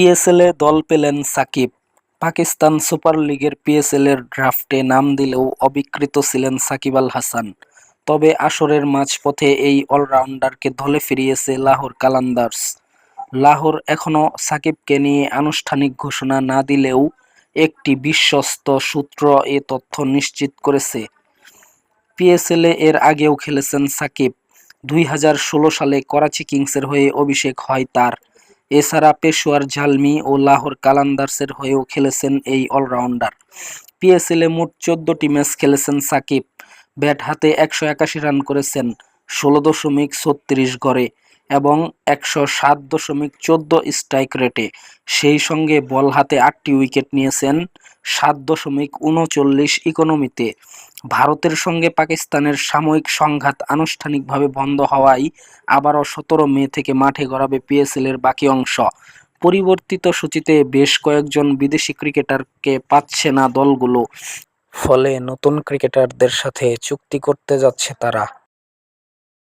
পিএসএলে দল পেলেন সাকিব। পাকিস্তান সুপার লিগের পিএসএলের ড্রাফটে নাম দিলেও অবিকৃত ছিলেন সাকিব আল হাসান। তবে আসরের মাঝপথে এই অলরাউন্ডারকে দলে ফিরিয়েছে লাহোর কালান্দার্স। লাহোর এখনও সাকিবকে নিয়ে আনুষ্ঠানিক ঘোষণা না দিলেও একটি বিশ্বস্ত সূত্র এ তথ্য নিশ্চিত করেছে। পিএসএলে এর আগেও খেলেছেন সাকিব। দুই হাজার ষোলো সালে করাচি কিংসের হয়ে অভিষেক হয় তার। এছাড়া পেশোয়ার ঝালমি ও লাহোর কালান্দার্সের হয়েও খেলেছেন এই অলরাউন্ডার। পিএসএলে মোট চোদ্দটি ম্যাচ খেলেছেন সাকিব। ব্যাট হাতে একশো একাশি রান করেছেন, ষোলো দশমিক ছত্রিশ গড়ে। এবং একশো সাত দশমিক চোদ্দ স্ট্রাইক রেটে সেই সঙ্গে বল হাতে আটটি উইকেট নিয়েছেন সাত দশমিক উনচল্লিশ ইকোনমিতে ভারতের সঙ্গে পাকিস্তানের সাময়িক সংঘাত আনুষ্ঠানিকভাবে বন্ধ হওয়ায় আবারও সতেরো মে থেকে মাঠে গড়াবে পিএসএলের বাকি অংশ। পরিবর্তিত সূচিতে বেশ কয়েকজন বিদেশি ক্রিকেটারকে পাচ্ছে না দলগুলো। ফলে নতুন ক্রিকেটারদের সাথে চুক্তি করতে যাচ্ছে তারা।